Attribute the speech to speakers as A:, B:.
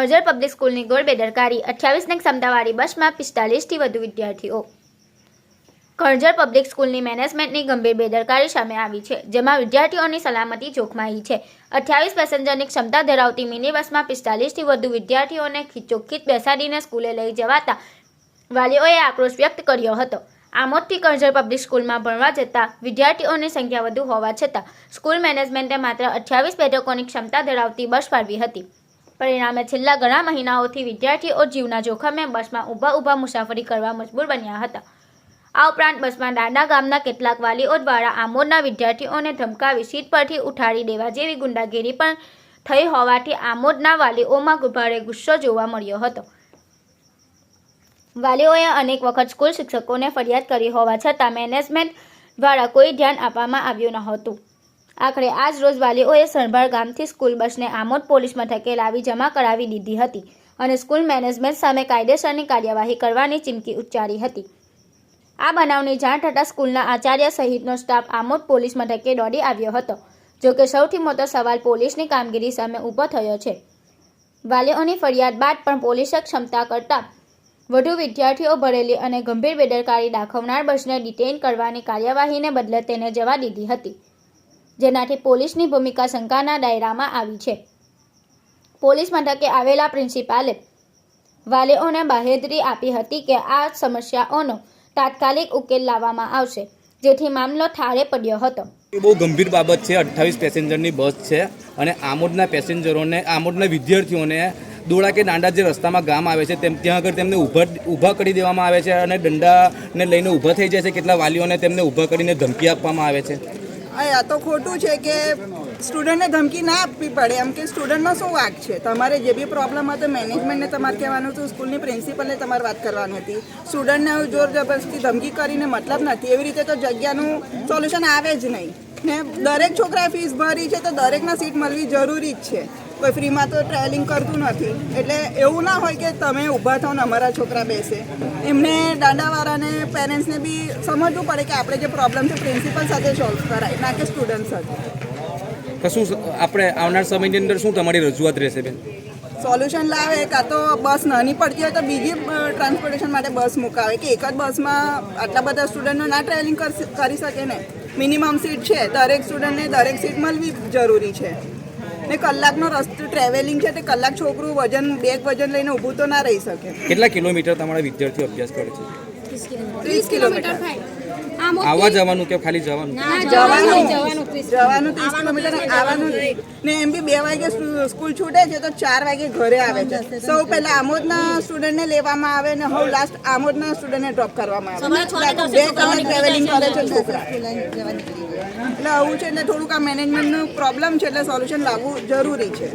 A: Karjan public સ્કૂલની ગોળ બેદરકારી અઠ્યાવીસની ક્ષમતાવાળી બસમાં પિસ્તાલીસથી વધુ વિદ્યાર્થીઓ. કરજણ પબ્લિક સ્કૂલની મેનેજમેન્ટની ગંભીર બેદરકારી સામે આવી છે, જેમાં વિદ્યાર્થીઓની સલામતી જોખમાઈ છે. અઠ્યાવીસ પેસેન્જરની ક્ષમતા ધરાવતી મિની બસમાં પિસ્તાલીસથી વધુ વિદ્યાર્થીઓને ખીચોખીચ બેસાડીને સ્કૂલે લઈ જવાતા વાલીઓએ આક્રોશ વ્યક્ત કર્યો હતો. આમોદથી કરજણ પબ્લિક સ્કૂલમાં ભણવા જતા વિદ્યાર્થીઓની સંખ્યા વધુ હોવા છતાં, સ્કૂલ મેનેજમેન્ટે માત્ર અઠ્યાવીસ બેઠકોની ક્ષમતા ધરાવતી બસ ફાળવી હતી. પરિણામે છેલ્લા ઘણા મહિનાઓથી વિદ્યાર્થીઓ જીવના જોખમે બસમાં ઊભા ઊભા મુસાફરી કરવા મજબૂર બન્યા હતા. આ ઉપરાંત બસમાં દાંડા ગામના કેટલાક વાલીઓ દ્વારા આમોદના વિદ્યાર્થીઓને ધમકાવી સીટ પરથી ઉઠાડી દેવા જેવી ગુંડાગીરી પણ થઈ હોવાથી આમોદના વાલીઓમાં ભારે ગુસ્સો જોવા મળ્યો હતો. વાલીઓએ અનેક વખત સ્કૂલ શિક્ષકોને ફરિયાદ કરી હોવા છતાં મેનેજમેન્ટ દ્વારા કોઈ ધ્યાન આપવામાં આવ્યું નહોતું. આખરે આજ રોજ વાલીઓએ સરભાળ ગામથી સ્કૂલ બસને આમોદ પોલીસ મથકે લાવી જમા કરાવી દીધી હતી અને સ્કૂલ મેનેજમેન્ટ સામે કાયદેસરની કાર્યવાહી કરવાની ચીમકી ઉચ્ચારી હતી. આ બનાવની જાણ થતાં સ્કૂલના આચાર્ય સહિતનો સ્ટાફ આમોદ પોલીસ મથકે દોડી આવ્યો હતો જોકે સૌથી મોટો સવાલ પોલીસની કામગીરી સામે ઊભો થયો છે. વાલીઓની ફરિયાદ બાદ પણ પોલીસે ક્ષમતા કરતાં વધુ વિદ્યાર્થીઓ ભરેલી અને ગંભીર બેદરકારી દાખવનાર બસને ડિટેઇન કરવાની કાર્યવાહીને બદલે તેને જવા દીધી હતી. જેનાથી પોલીસની ભૂમિકા શંકાના દાયરામાં આવી છે. પોલીસ મથકે આવેલા પ્રિન્સિપાલે વાલીઓને બાહેદરી આપી હતી કે આ સમસ્યાઓનો તાત્કાલિક ઉકેલ લાવવામાં આવશે, જેથી મામલો થાળે પડ્યો હતો.
B: બહુ ગંભીર બાબત છે. અઠ્ઠાવીસ પેસેન્જરની બસ છે અને આમોદના પેસેન્જરોને, આમોદના વિદ્યાર્થીઓને દોડા કે દાંડા જે રસ્તામાં ગામ આવે છે, તેમ ત્યાં આગળ તેમને ઊભા ઊભા કરી દેવામાં આવે છે અને દંડાને લઈને ઊભા થઈ જાય છે. કેટલા વાલીઓને તેમને ઊભા કરીને ધમકી આપવામાં આવે છે.
C: આ તો ખોટું છે કે સ્ટુડન્ટને ધમકી ના આપવી પડે. એમ કે સ્ટુડન્ટનો શું વાંક છે? તમારે જે બી પ્રોબ્લેમ હતો મેનેજમેન્ટને તમારે કહેવાનું હતું સ્કૂલની પ્રિન્સિપલને તમારે વાત કરવાની હતી. સ્ટુડન્ટને જોર જબરજસ્તી ધમકી કરીને મતલબ નથી. એવી રીતે તો જગ્યાનું સોલ્યુશન આવે જ નહીં. ને દરેક છોકરાએ ફીસ ભરી છે તો દરેકના સીટ મળવી જરૂરી જ છે. કોઈ ફ્રીમાં તો ટ્રાવેલિંગ કરતું નથી. એટલે એવું ના હોય કે તમે ઊભા થાવ ને અમારા છોકરા બેસે. એમને દાંડાવાળાને પેરેન્ટ્સને બી સમજવું પડે કે આપણે જે પ્રોબ્લેમ છે પ્રિન્સિપલ સાથે સોલ્વ કરાય ના કે સ્ટુડન્ટ સાથે.
B: કશું આપણે આવનાર સમયની અંદર શું તમારી રજૂઆત રહેશે બેન?
C: સોલ્યુશન લાવે કાં તો બસ નાની પડતી હોય તો બીજી ટ્રાન્સપોર્ટેશન માટે બસ મુકાવે. કે એક જ બસમાં આટલા બધા સ્ટુડન્ટો ના ટ્રાવેલિંગ કરી શકે ને? મિનિમમ સીટ છે દરેક સ્ટુડન્ટને દરેક સીટ મળવી જરૂરી છે. ને કલાકનો રસ્તો ટ્રાવેલિંગ છે તે કલાક છોકરું વજન બેગ વજન લઈને ઊભું તો ના રહી શકે.
B: કેટલા કિલોમીટર તમારા વિદ્યાર્થીઓ અભ્યાસ કરે છે?
C: ત્રીસ કિલોમીટર.
B: આવવા જવાનું કે ખાલી જવાનું?
C: જવાનું. જવાનું. ત્રીસ કિલોમીટર આવવાનું ને એમ બી બે વાગે સ્કૂલ છૂટે છે તો ચાર વાગે ઘરે આવે છે. સૌ પહેલા આમોદના સ્ટુડન્ટને લેવામાં આવે ને હવે લાસ્ટ આમોદના સ્ટુડન્ટને ડ્રોપ કરવામાં આવે. બે કલાક ટ્રાવેલિંગ કરે છે છોકરા એટલે આવું છે એટલે થોડુંક આ મેનેજમેન્ટનું પ્રોબ્લેમ છે એટલે સોલ્યુશન લાવવું જરૂરી છે.